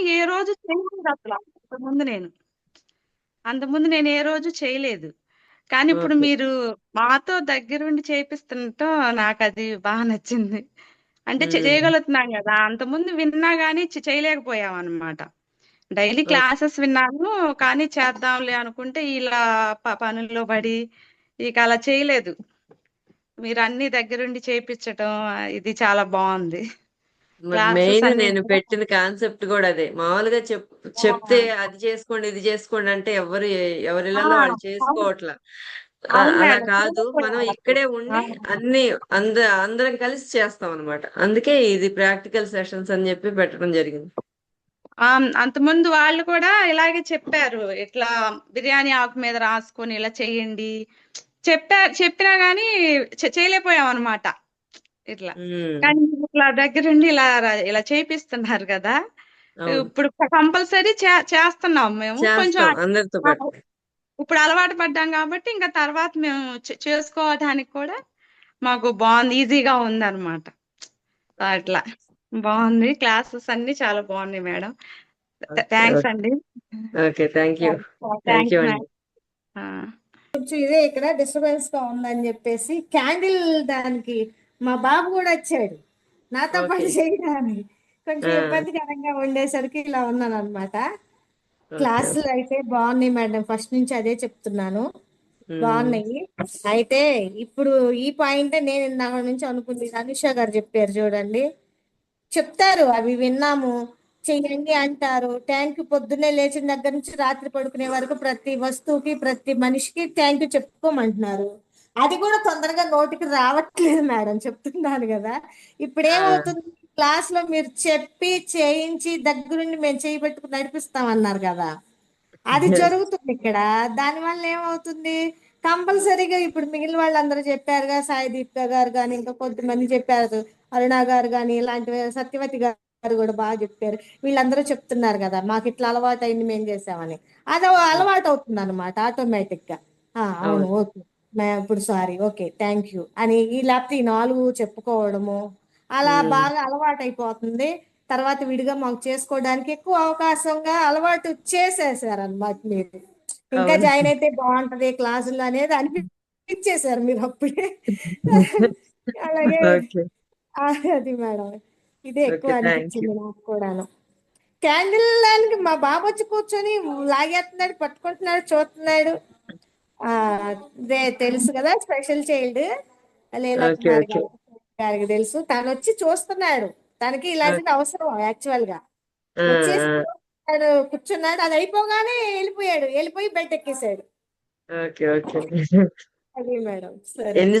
కానీ ఏ రోజు చేయలేదు అసలు. అంతకుముందు నేను. అంతకుముందు నేను ఏ రోజు చేయలేదు. కానీ ఇప్పుడు మీరు మాతో దగ్గరుండి చేపిస్తుండటం నాకు అది బాగా నచ్చింది. అంటే చేయగలుగుతున్నాం కదా. అంతకుముందు విన్నా కానీ చేయలేకపోయాం అనమాట డైలీ క్లాసెస్ విన్నాను కానీ చేద్దాంలే అనుకుంటే ఇలా పనుల్లో పడి ఇక అలా చేయలేదు. మీరు అన్ని దగ్గరుండి చేపించటం ఇది చాలా బాగుంది మెయిన్ నేను పెట్టిన కాన్సెప్ట్ కూడా అదే. మామూలుగా చెప్ చెప్తే అది చేసుకోండి ఇది చేసుకోండి అంటే ఎవరు ఎవరిళ్ళలో వాళ్ళు చేసుకోవట్లా. అలా కాదు. మనం ఇక్కడే ఉండి. అన్ని అంద అందరం కలిసి చేస్తాం అనమాట అందుకే ఇది ప్రాక్టికల్ సెషన్స్ అని చెప్పి పెట్టడం జరిగింది. ఆ, అంతకుముందు వాళ్ళు కూడా ఇలాగే చెప్పారు. ఇట్లా బిర్యానీ ఆకు మీద రాసుకొని ఇలా చేయండి. చెప్పారు చెప్పినా గానీ చేయలేకపోయాం అనమాట ఇట్లా. కానీ ఇట్లా దగ్గరుండి ఇలా ఇలా చేపిస్తున్నారు కదా. ఇప్పుడు కంపల్సరీ చేస్తున్నాం మేము. కొంచెం ఇప్పుడు అలవాటు పడ్డాం కాబట్టి ఇంకా తర్వాత మేము చేసుకోవడానికి కూడా మాకు బాగుంది ఈజీగా ఉంది అనమాట అట్లా. బాగుంది క్లాసెస్ అన్ని చాలా బాగున్నాయి మేడం. థ్యాంక్స్ అండి. Okay thank you. థ్యాంక్ అండి. ఇదే ఇక్కడ డిస్టర్బెన్స్గా ఉందని చెప్పేసి క్యాండిల్ దానికి మా బాబు కూడా వచ్చాడు. నాతో పాటు చేయడానికి. కొంచెం ఇబ్బందికరంగా ఉండేసరికి ఇలా ఉన్నాను అనమాట క్లాసులు అయితే బాగున్నాయి మేడం. ఫస్ట్ నుంచి అదే చెప్తున్నాను. బాగున్నాయి. అయితే ఇప్పుడు ఈ పాయింట్ నేను ఇందాక నుంచి అనుకుంది. అనుష గారు చెప్పారు చూడండి. చెప్తారు. అవి విన్నాము. చెయ్యండి అంటారు. ట్యాంక్ పొద్దున్నే లేచిన దగ్గర నుంచి రాత్రి పడుకునే వరకు ప్రతి వస్తువుకి ప్రతి మనిషికి థ్యాంక్ యూ చెప్పుకోమంటున్నారు. అది కూడా తొందరగా నోటికి రావట్లేదు మేడం చెప్తున్నాను కదా. ఇప్పుడు ఏమవుతుంది క్లాస్లో మీరు చెప్పి చేయించి దగ్గరుండి మేము చేయి పెట్టుకుని నడిపిస్తాం అన్నారు కదా. అది జరుగుతుంది ఇక్కడ. దానివల్ల ఏమవుతుంది? కంపల్సరీగా ఇప్పుడు మిగిలిన వాళ్ళందరూ చెప్పారుగా సాయి దీపిక గారు కానీ ఇంకా కొద్దిమంది చెప్పారు. అరుణ గారు కానీ ఇలాంటి సత్యవతి గారు కూడా బాగా చెప్పారు. వీళ్ళందరూ చెప్తున్నారు కదా మాకు ఇట్లా అలవాటు అయింది మేము చేసామని. అది అలవాటు అవుతుంది అనమాట ఆటోమేటిక్గా ఆ, అవును. ఓకే. ఇప్పుడు సారీ ఓకే థ్యాంక్ యూ. అని ఈ లేకపోతే ఈ నాలుగు చెప్పుకోవడము అలా బాగా అలవాటు అయిపోతుంది తర్వాత విడిగా మాకు చేసుకోవడానికి ఎక్కువ అవకాశంగా అలవాటు చేసేసారు అనమాట మీరు. ఇంకా జాయిన్ అయితే బాగుంటది క్లాసులు అనేది అనిపించేశారు మీరు అప్పుడే. అలాగే అది మేడం. ఇదే ఎక్కువ అనిపించింది నాకు కూడాను. క్యాండిల్ దానికి మా బాబు వచ్చి కూర్చొని లాగేస్తున్నాడు పట్టుకుంటున్నాడు చూస్తున్నాడు. తెలుసు కదా స్పెషల్ చైల్డ్ గారికి తెలుసు. తను వచ్చి చూస్తున్నాడు తనకి ఇలాంటిది అవసరం యాక్చువల్గా వచ్చేసి కూర్చున్నాడు. అది అయిపోగానే వెళ్ళిపోయాడు. వెళ్ళిపోయి బెడ్ ఎక్కేసాడు. Okay okay. అది మేడం. సరే. ఎన్ని